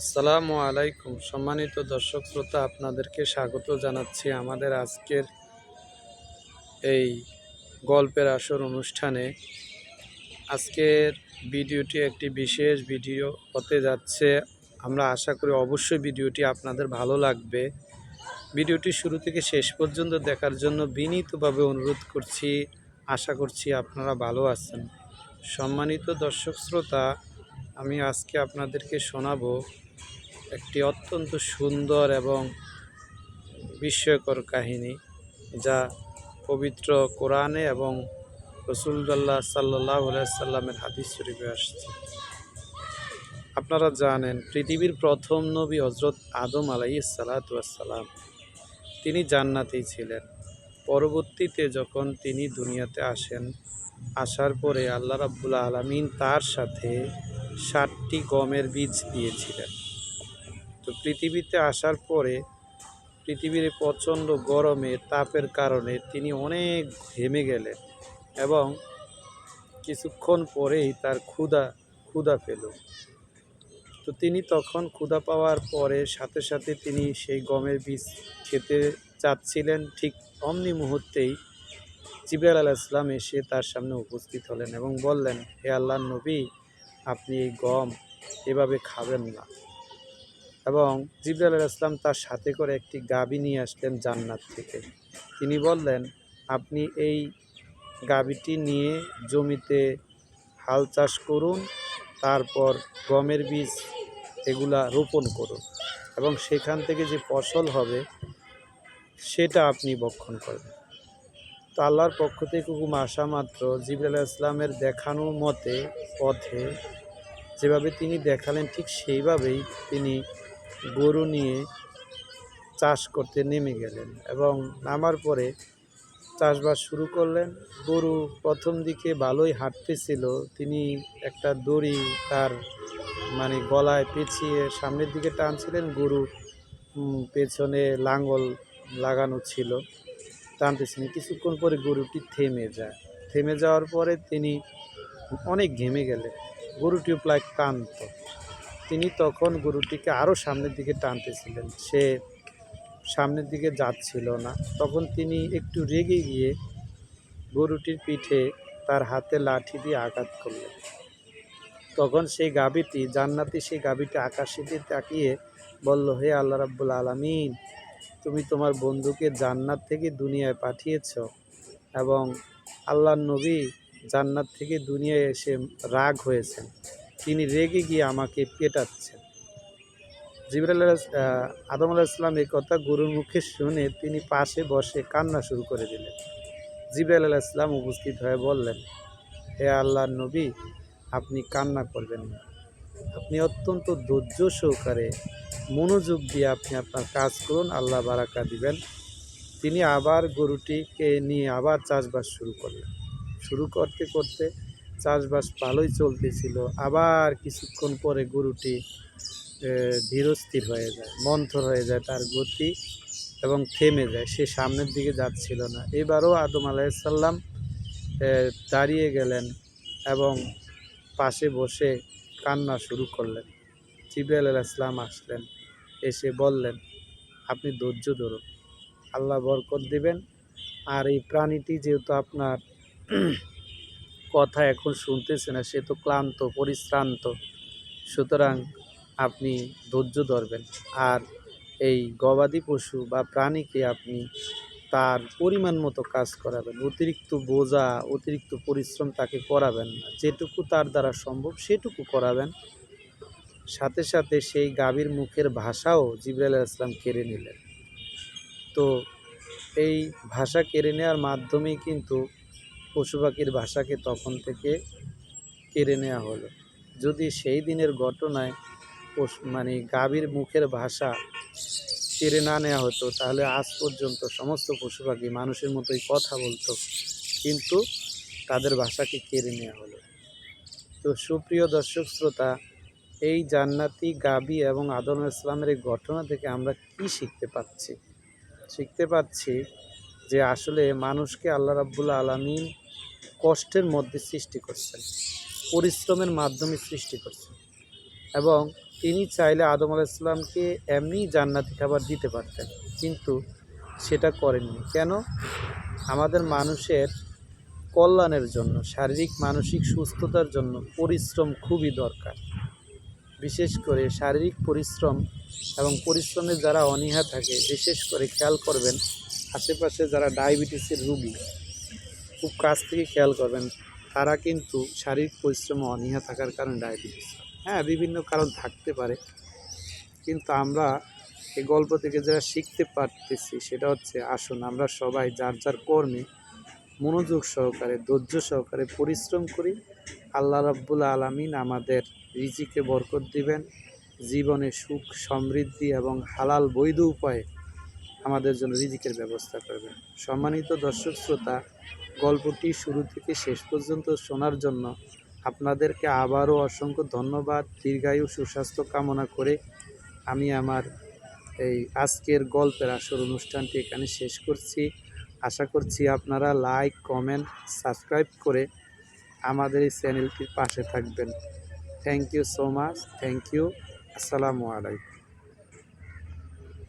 আসসালামু আলাইকুম। সম্মানিত দর্শক শ্রোতা, আপনাদেরকে স্বাগত জানাচ্ছি আমাদের আজকের এই গল্পের আসর অনুষ্ঠানে। আজকের ভিডিওটি একটি বিশেষ ভিডিও হতে যাচ্ছে। আমরা আশা করি অবশ্যই ভিডিওটি আপনাদের ভালো লাগবে। ভিডিওটি শুরু থেকে শেষ পর্যন্ত দেখার জন্য বিনীতভাবে অনুরোধ করছি, আশা করছি আপনারা ভালো আছেন। সম্মানিত দর্শক শ্রোতা, আমি আজকে আপনাদেরকে শোনাবো একটি অত্যন্ত সুন্দর এবং বিস্ময়কর কাহিনী যা পবিত্র কোরআনে এবং রসুল্লাহ সাল্লাহ সাল্লামের হাদিস শরীফে আসছে। আপনারা জানেন, পৃথিবীর প্রথম নবী হজরত আদম আলাই সালাতাম তিনি জান্নাতেই ছিলেন। পরবর্তীতে যখন তিনি দুনিয়াতে আসেন, আসার পরে আল্লাহ রাব্বুল আলমিন তার সাথে ষাটটি গমের বীজ দিয়েছিলেন। তো পৃথিবীতে আসার পরে পৃথিবীর প্রচণ্ড গরমে, তাপের কারণে তিনি অনেক ঘেমে গেলেন এবং কিছুক্ষণ পরেই তার ক্ষুধা ক্ষুধা পেল। তো তিনি তখন ক্ষুধা পাওয়ার পরে সাথে সাথে তিনি সেই গমের বীজ খেতে চাচ্ছিলেন। ঠিক অমনি মুহূর্তেই জিবরাল আলাহ ইসলাম এসে তার সামনে উপস্থিত হলেন এবং বললেন, হে আল্লাহ নবী, আপনি এই গম এভাবে খাবেন না। এবং জিবরাল ইসলাম তার সাথে করে একটি গাবি নিয়ে আসলেন জান্নাত থেকে। তিনি বললেন, আপনি এই গাবিটি নিয়ে জমিতে হাল চাষ করুন, তারপর গমের বীজ এগুলা রোপণ করুন এবং সেখান থেকে যে ফসল হবে সেটা আপনি বক্ষণ করবেন তো আল্লাহর পক্ষ থেকে হুকুম আসা মাত্র জিবরাল ইসলামের দেখানো মতে, পথে যেভাবে তিনি দেখালেন ঠিক সেইভাবেই তিনি গরু নিয়ে চাষ করতে নেমে গেলেন এবং নামার পরে চাষবাস শুরু করলেন। গরু প্রথম দিকে ভালোই হাঁটতেছিল। তিনি একটা দড়ি তার মানে গলায় পেঁচিয়ে সামনের দিকে টানছিলেন। গরু পেছনে লাঙ্গল লাগানো ছিল। টানতেছিলেন। কিছুক্ষণ পরে গরুটি থেমে যায়। থেমে যাওয়ার পরে তিনি অনেক ঘেমে গেলেন। গরুটিও প্রায় ক্লান্ত। তিনি তখন গরুটিকে আরও সামনের দিকে টানতেছিলেন। সে সামনের দিকে যাচ্ছিল না। তখন তিনি একটু রেগে গিয়ে গরুটির পিঠে তার হাতে লাঠি দিয়ে আঘাত করলেন। তখন সেই গাভীটি, জান্নাতি সেই গাভীটি আকাশে দিয়ে তাকিয়ে বলল, হে আল্লাহ রাব্বুল আলামিন, তুমি তোমার বন্ধুকে জান্নাত থেকে দুনিয়ায় পাঠিয়েছ এবং আল্লাহর নবী জান্নাত থেকে দুনিয়ায় এসে রাগ হয়েছেন। তিনি রেগে গিয়ে আমাকে পেটাচ্ছেন। জিবরাল আদম আলাহ ইসলাম এই কথা গুরুর মুখে শুনে তিনি পাশে বসে কান্না শুরু করে দিলেন। জিবরাল আলাহ ইসলাম উপস্থিত হয়ে বললেন, হে আল্লাহর নবী, আপনি কান্না করবেন না। আপনি অত্যন্ত ধৈর্য সহকারে মনোযোগ দিয়ে আপনি আপনার কাজ করুন, আল্লাহ বারাকা দিবেন। তিনি আবার গরুটিকে নিয়ে আবার চাষবাস শুরু করলেন। শুরু করতে করতে চাষবাস ভালোই চলতেছিল। আবার কিছুক্ষণ পরে গরুটি ধীরস্থির হয়ে যায়, মন্থর হয়ে যায় তার গতি এবং থেমে যায়। সে সামনের দিকে যাচ্ছিল না। এবারও আদম আলাইসাল্লাম দাঁড়িয়ে গেলেন এবং পাশে বসে কান্না শুরু করলেন। জিব্রাইল আলাহ ইসলাম আসলেন, এসে বললেন, আপনি ধৈর্য ধরুন আল্লাহ বরকত দিবেন। আর এই প্রাণীটি যেহেতু আপনার কথা এখন শুনতেছে না, সে তো ক্লান্ত, পরিশ্রান্ত। সুতরাং আপনি ধৈর্য ধরবেন। আর এই গবাদি পশু বা প্রাণীকে আপনি তার পরিমাণ মতো কাজ করাবেন। অতিরিক্ত বোঝা, অতিরিক্ত পরিশ্রম তাকে করাবেন না। যেটুকু তার দ্বারা সম্ভব সেটুকু করাবেন। সাথে সাথে সেই গাভীর মুখের ভাষাও জিবরাল ইসলাম কেড়ে নিলেন। তো এই ভাষা কেড়ে নেওয়ার মাধ্যমেই কিন্তু পশু পাখির ভাষাকে তখন থেকে কেড়ে নেওয়া হলো। যদি সেই দিনের ঘটনায় পশু মানে গাভীর মুখের ভাষা কেড়ে না নেওয়া হতো, তাহলে আজ পর্যন্ত সমস্ত পশু পাখি মানুষের মতোই কথা বলতো, কিন্তু তাদের ভাষাকে কেড়ে নেওয়া হলো। তো সুপ্রিয় দর্শক শ্রোতা, এই জান্নাতি গাবি এবং আদম ইসলামের এই ঘটনা থেকে আমরা কি শিখতে পাচ্ছি? শিখতে পাচ্ছি যে আসলে মানুষকে আল্লাহ রাব্বুল আলামিন কষ্টের মধ্যে সৃষ্টি করছেন, পরিশ্রমের মাধ্যমে সৃষ্টি করছেন এবং তিনি চাইলে আদম আলাইসাল্লামকে এমনি জান্নাতি খাবার দিতে পারতেন, কিন্তু সেটা করেননি। কেন? আমাদের মানুষের কল্যাণের জন্য, শারীরিক, মানসিক সুস্থতার জন্য পরিশ্রম খুবই দরকার। বিশেষ করে শারীরিক পরিশ্রম এবং পরিশ্রমে যারা অনীহা থাকে, বিশেষ করে খেয়াল করবেন, আশেপাশে যারা ডায়াবেটিসের রুগী খুব কাছ থেকে খেয়াল করবেন, তারা কিন্তু শারীরিক পরিশ্রমে অনীহা থাকার কারণে ডায়াবেটিস। হ্যাঁ বিভিন্ন কারণ থাকতে পারে, কিন্তু আমরা এই গল্প থেকে যারা শিখতে পারতেছি, সেটা হচ্ছে আসুন আমরা সবাই যার যার কর্মে মনোযোগ সহকারে, ধৈর্য সহকারে পরিশ্রম করি। আল্লাহ রাব্বুল আলামিন আমাদের রিজিকে বরকত দিবেন, জীবনে সুখ, সমৃদ্ধি এবং হালাল বৈধ উপায়ে আমাদের জন্য রিজিকের ব্যবস্থা করবেন। সম্মানিত দর্শক, শ্রোতা গল্পটি শুরু থেকে শেষ পর্যন্ত শোনার জন্য আপনাদেরকে আবারও অসংখ্য ধন্যবাদ। দীর্ঘায়ু সুস্বাস্থ্য কামনা করে আমি আমার এই আজকের গল্পের আসর অনুষ্ঠানটি এখানে শেষ করছি। আশা করছি আপনারা লাইক, কমেন্ট, সাবস্ক্রাইব করে আমাদের এই চ্যানেলটির পাশে থাকবেন। Thank you so much. Thank you. আসসালামু আলাইকুম।